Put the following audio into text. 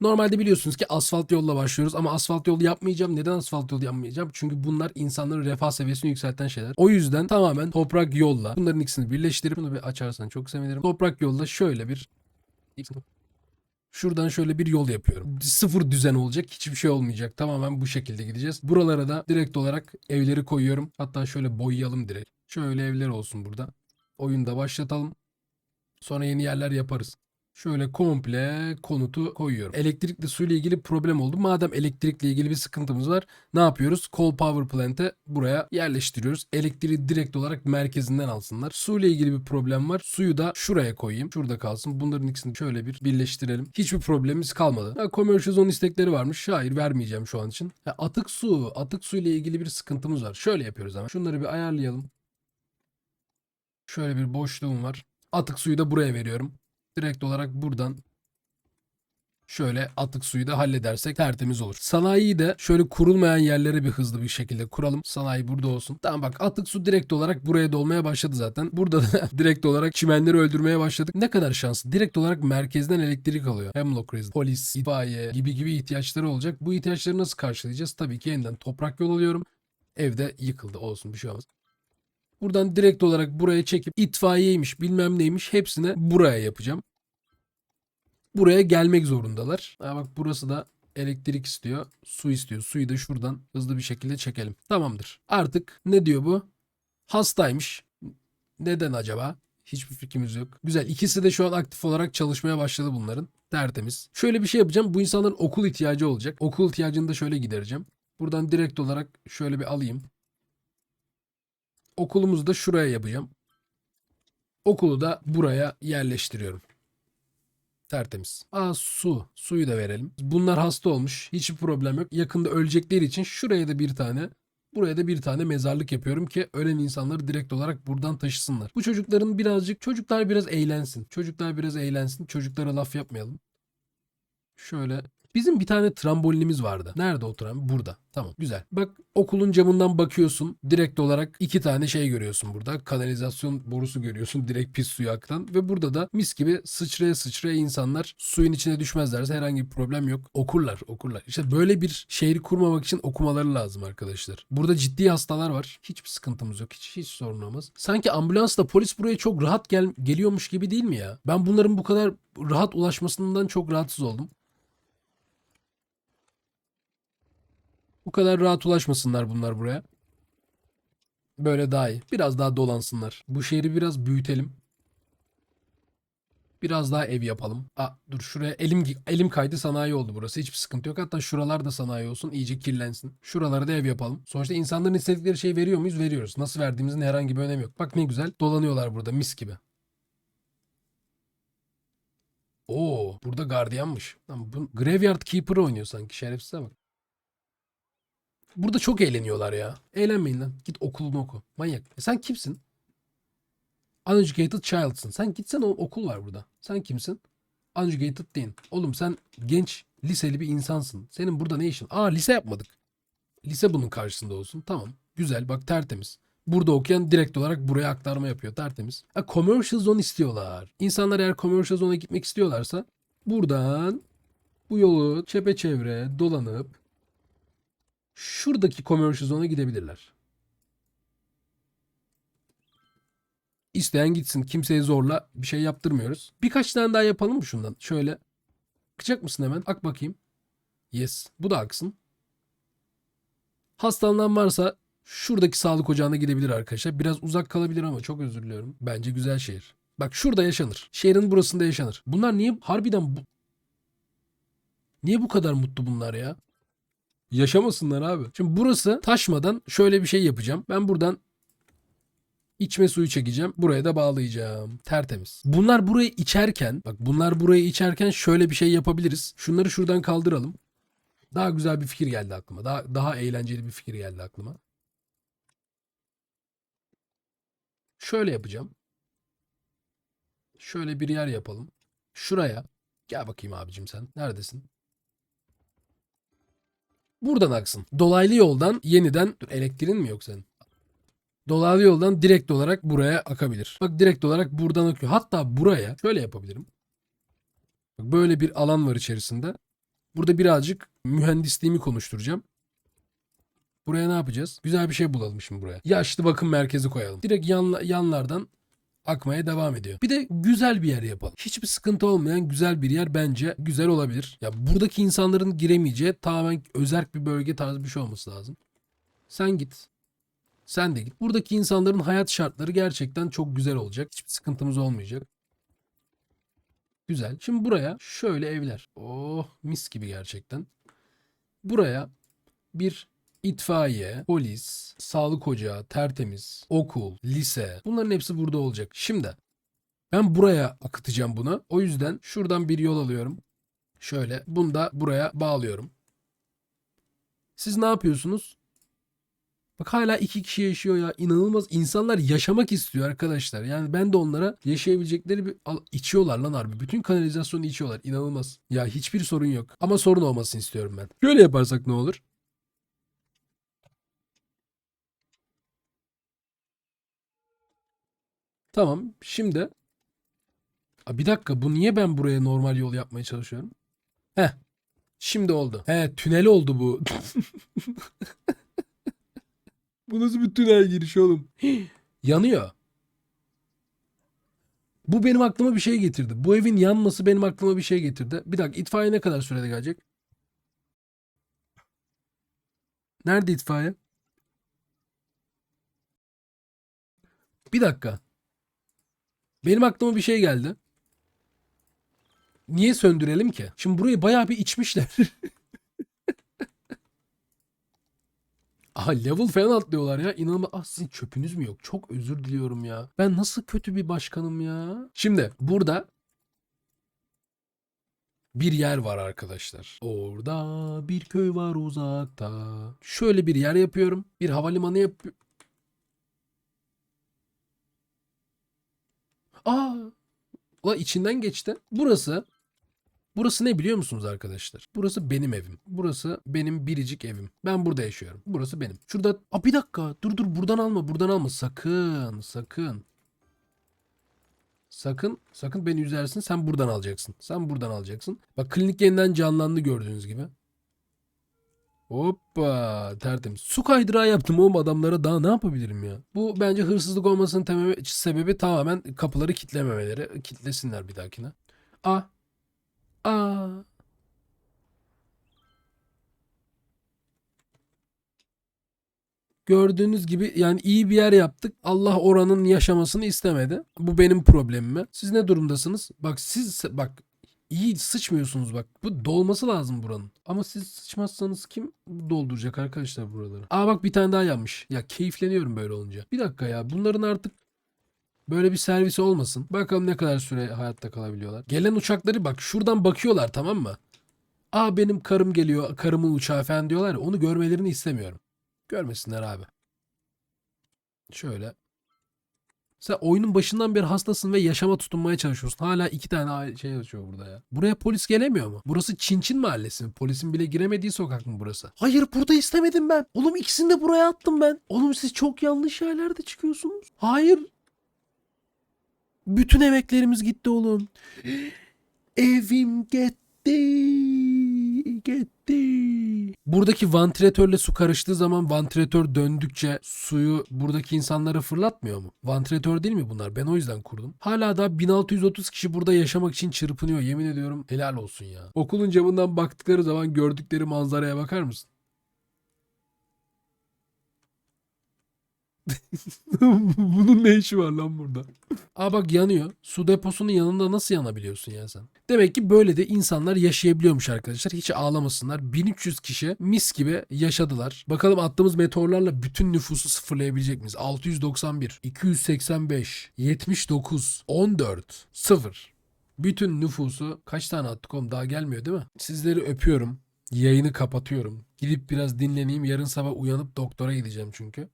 Normalde biliyorsunuz ki asfalt yolla başlıyoruz ama asfalt yolu yapmayacağım. Neden asfalt yolu yapmayacağım? Çünkü bunlar insanların refah seviyesini yükselten şeyler. O yüzden tamamen toprak yolla bunların ikisini birleştirip bunu bir açarsan çok sevinirim. Toprak yolla şöyle bir Şuradan şöyle bir yol yapıyorum. Sıfır düzen olacak. Hiçbir şey olmayacak. Tamamen bu şekilde gideceğiz. Buralara da direkt olarak evleri koyuyorum. Hatta şöyle boyayalım direkt. Şöyle evler olsun burada. Oyunda başlatalım. Sonra yeni yerler yaparız. Şöyle komple konutu koyuyorum. Elektrikli suyla ilgili problem oldu. Madem elektrikle ilgili bir sıkıntımız var ne yapıyoruz? Coal Power Plant'e buraya yerleştiriyoruz. Elektriği direkt olarak merkezinden alsınlar. Suyla ilgili bir problem var. Suyu da şuraya koyayım. Şurada kalsın. Bunların ikisini şöyle bir birleştirelim. Hiçbir problemimiz kalmadı. Ha, commercial zone istekleri varmış. Hayır vermeyeceğim şu an için. Ha, atık su. Atık su ile ilgili bir sıkıntımız var. Şöyle yapıyoruz ama. Şunları bir ayarlayalım. Şöyle bir boşluğum var. Atık suyu da buraya veriyorum. Direkt olarak buradan şöyle atık suyu da halledersek tertemiz olur. Sanayiyi de şöyle kurulmayan yerlere bir hızlı bir şekilde kuralım. Sanayi burada olsun. Tamam bak atık su direkt olarak buraya dolmaya başladı zaten. Burada da direkt olarak çimenleri öldürmeye başladık. Ne kadar şanslı. Direkt olarak merkezden elektrik alıyor. Hemlock Ridge, polis, itfaiye gibi gibi ihtiyaçları olacak. Bu ihtiyaçları nasıl karşılayacağız? Tabii ki yeniden toprak yol alıyorum. Evde yıkıldı olsun bir şey olmaz. Buradan direkt olarak buraya çekip itfaiyeymiş bilmem neymiş hepsine buraya yapacağım. Buraya gelmek zorundalar. Ha bak burası da elektrik istiyor. Su istiyor. Suyu da şuradan hızlı bir şekilde çekelim. Tamamdır. Artık ne diyor bu? Hastaymış. Neden acaba? Hiçbir fikrimiz yok. Güzel. İkisi de şu an aktif olarak çalışmaya başladı bunların. Tertemiz. Şöyle bir şey yapacağım. Bu insanların okul ihtiyacı olacak. Okul ihtiyacını da şöyle gidereceğim. Buradan direkt olarak şöyle bir alayım. Okulumuzu da şuraya yapacağım. Okulu da buraya yerleştiriyorum. Tertemiz. Aa su. Suyu da verelim. Bunlar hasta olmuş. Hiçbir problem yok. Yakında ölecekleri için şuraya da bir tane Buraya da bir tane mezarlık yapıyorum ki ölen insanları direkt olarak buradan taşısınlar. Bu çocukların birazcık çocuklar biraz eğlensin. Çocuklar biraz eğlensin. Çocuklara laf yapmayalım. Şöyle Bizim bir tane trambolinimiz vardı. Nerede o tram? Burada. Tamam güzel. Bak okulun camından bakıyorsun. Direkt olarak iki tane şey görüyorsun burada. Kanalizasyon borusu görüyorsun. Direkt pis suyu aktan. Ve burada da mis gibi sıçraya sıçraya insanlar suyun içine düşmezlerse herhangi bir problem yok. Okurlar okurlar. İşte böyle bir şehri kurmamak için okumaları lazım arkadaşlar. Burada ciddi hastalar var. Hiçbir sıkıntımız yok. Hiç, hiç sorun olmaz. Sanki ambulansla polis buraya çok rahat gel geliyormuş gibi değil mi ya? Ben bunların bu kadar rahat ulaşmasından çok rahatsız oldum. Bu kadar rahat ulaşmasınlar bunlar buraya. Böyle daha iyi. Biraz daha dolansınlar. Bu şehri biraz büyütelim. Biraz daha ev yapalım. Aa, dur şuraya elim elim kaydı sanayi oldu burası. Hiçbir sıkıntı yok. Hatta şuralar da sanayi olsun. iyice kirlensin. Şuralara da ev yapalım. Sonuçta insanların istedikleri şeyi veriyor muyuz? Veriyoruz. Nasıl verdiğimizin herhangi bir önemi yok. Bak ne güzel. Dolanıyorlar burada mis gibi. Oo, burada gardiyanmış. Lan bu Graveyard Keeper oynuyor sanki. Şerefsize bak. Burada çok eğleniyorlar ya. Eğlenmeyin lan. Git okulunu oku. Manyak. E sen kimsin? Uneducated child'sın. Sen gitsen o okul var burada. Sen kimsin? Uneducated değil. Oğlum sen genç liseli bir insansın. Senin burada ne işin? Aa lise yapmadık. Lise bunun karşısında olsun. Tamam. Güzel bak tertemiz. Burada okuyan direkt olarak buraya aktarma yapıyor. Tertemiz. Ha, commercial zone istiyorlar. İnsanlar eğer commercial zone'a gitmek istiyorlarsa buradan bu yolu çepeçevre dolanıp şuradaki commercial zone'a gidebilirler. İsteyen gitsin. Kimseye zorla bir şey yaptırmıyoruz. Birkaç tane daha yapalım mı şundan? Şöyle. Akacak mısın hemen? Ak bakayım. Yes. Bu da aksın. Hastalanan varsa şuradaki sağlık ocağına gidebilir arkadaşlar. Biraz uzak kalabilir ama çok özür diliyorum. Bence güzel şehir. Bak şurada yaşanır. Şehrin burasında yaşanır. Bunlar niye harbiden bu... Niye bu kadar mutlu bunlar ya? Yaşamasınlar abi. Şimdi burası taşmadan şöyle bir şey yapacağım. Ben buradan içme suyu çekeceğim. Buraya da bağlayacağım. Tertemiz. Bunlar burayı içerken bak bunlar burayı içerken şöyle bir şey yapabiliriz. Şunları şuradan kaldıralım. Daha güzel bir fikir geldi aklıma. Daha daha eğlenceli bir fikir geldi aklıma. Şöyle yapacağım. Şöyle bir yer yapalım. Şuraya. Gel bakayım abicim sen. Neredesin? Buradan aksın. Dolaylı yoldan yeniden Dur, elektriğin mi yok senin? Dolaylı yoldan direkt olarak buraya akabilir. Bak direkt olarak buradan akıyor. Hatta buraya şöyle yapabilirim. Bak böyle bir alan var içerisinde. Burada birazcık mühendisliğimi konuşturacağım. Buraya ne yapacağız? Güzel bir şey bulalım şimdi buraya. Yaşlı bakım merkezi koyalım. Direkt yan, yanlardan akmaya devam ediyor. Bir de güzel bir yer yapalım. Hiçbir sıkıntı olmayan güzel bir yer bence güzel olabilir. Ya buradaki insanların giremeyeceği tamamen özerk bir bölge tarzı bir şey olması lazım. Sen git. Sen de git. Buradaki insanların hayat şartları gerçekten çok güzel olacak. Hiçbir sıkıntımız olmayacak. Güzel. Şimdi buraya şöyle evler. Oh mis gibi gerçekten. Buraya bir itfaiye, polis, sağlık ocağı, tertemiz, okul, lise bunların hepsi burada olacak. Şimdi ben buraya akıtacağım bunu. O yüzden şuradan bir yol alıyorum. Şöyle bunu da buraya bağlıyorum. Siz ne yapıyorsunuz? Bak hala iki kişi yaşıyor ya. İnanılmaz. İnsanlar yaşamak istiyor arkadaşlar. Yani ben de onlara yaşayabilecekleri bir al, içiyorlar lan harbi. Bütün kanalizasyonu içiyorlar. İnanılmaz. Ya hiçbir sorun yok. Ama sorun olmasını istiyorum ben. Böyle yaparsak ne olur? Tamam. Şimdi bir dakika bu niye ben buraya normal yol yapmaya çalışıyorum? Heh. Şimdi oldu. He tünel oldu bu. bu nasıl bir tünel girişi oğlum? Yanıyor. Bu benim aklıma bir şey getirdi. Bu evin yanması benim aklıma bir şey getirdi. Bir dakika itfaiye ne kadar sürede gelecek? Nerede itfaiye? Bir dakika. Benim aklıma bir şey geldi. Niye söndürelim ki? Şimdi burayı bayağı bir içmişler. Aha level falan atlıyorlar ya. İnanılmaz. Ah sizin çöpünüz mü yok? Çok özür diliyorum ya. Ben nasıl kötü bir başkanım ya. Şimdi burada bir yer var arkadaşlar. Orada bir köy var uzakta. Şöyle bir yer yapıyorum. Bir havalimanı yapıyorum. Aa! Ulan içinden geçti. Burası Burası ne biliyor musunuz arkadaşlar? Burası benim evim. Burası benim biricik evim. Ben burada yaşıyorum. Burası benim. Şurada... Aa bir dakika. Dur dur buradan alma. Buradan alma. Sakın. Sakın. Sakın. Sakın beni üzersin. Sen buradan alacaksın. Sen buradan alacaksın. Bak klinik yeniden canlandı gördüğünüz gibi. Hoppa tertemiz. Su kaydırağı yaptım oğlum adamlara daha ne yapabilirim ya? Bu bence hırsızlık olmasının temel sebebi tamamen kapıları kitlememeleri. Kitlesinler bir dahakine. Aa. Aa. Gördüğünüz gibi yani iyi bir yer yaptık. Allah oranın yaşamasını istemedi. Bu benim problemim. Siz ne durumdasınız? Bak siz bak iyi sıçmıyorsunuz bak. Bu dolması lazım buranın. Ama siz sıçmazsanız kim dolduracak arkadaşlar buraları? Aa bak bir tane daha yanmış. Ya keyifleniyorum böyle olunca. Bir dakika ya bunların artık böyle bir servisi olmasın. Bakalım ne kadar süre hayatta kalabiliyorlar. Gelen uçakları bak şuradan bakıyorlar tamam mı? Aa benim karım geliyor, karımın uçağı falan diyorlar ya onu görmelerini istemiyorum. Görmesinler abi. Şöyle. Sen oyunun başından beri hastasın ve yaşama tutunmaya çalışıyorsun. Hala iki tane şey yaşıyor burada ya. Buraya polis gelemiyor mu? Burası Çinçin mahallesi mi? Polisin bile giremediği sokak mı burası? Hayır burada istemedim ben. Oğlum ikisini de buraya attım ben. Oğlum siz çok yanlış yerlerde çıkıyorsunuz. Hayır. Bütün emeklerimiz gitti oğlum. Evim. Gitti. Buradaki vantilatörle su karıştığı zaman vantilatör döndükçe suyu buradaki insanlara fırlatmıyor mu? Vantilatör değil mi bunlar? Ben o yüzden kurdum. Hala da 1630 kişi burada yaşamak için çırpınıyor. Yemin ediyorum helal olsun ya. Okulun camından baktıkları zaman gördükleri manzaraya bakar mısın? Bunun ne işi var lan burada? Aa bak yanıyor. Su deposunun yanında nasıl yanabiliyorsun ya sen? Demek ki böyle de insanlar yaşayabiliyormuş arkadaşlar. Hiç ağlamasınlar. 1300 kişi mis gibi yaşadılar. Bakalım attığımız meteorlarla bütün nüfusu sıfırlayabilecek miyiz? 691, 285, 79, 14, 0. Bütün nüfusu kaç tane attık oğlum daha gelmiyor değil mi? Sizleri öpüyorum. Yayını kapatıyorum. Gidip biraz dinleneyim. Yarın sabah uyanıp doktora gideceğim çünkü.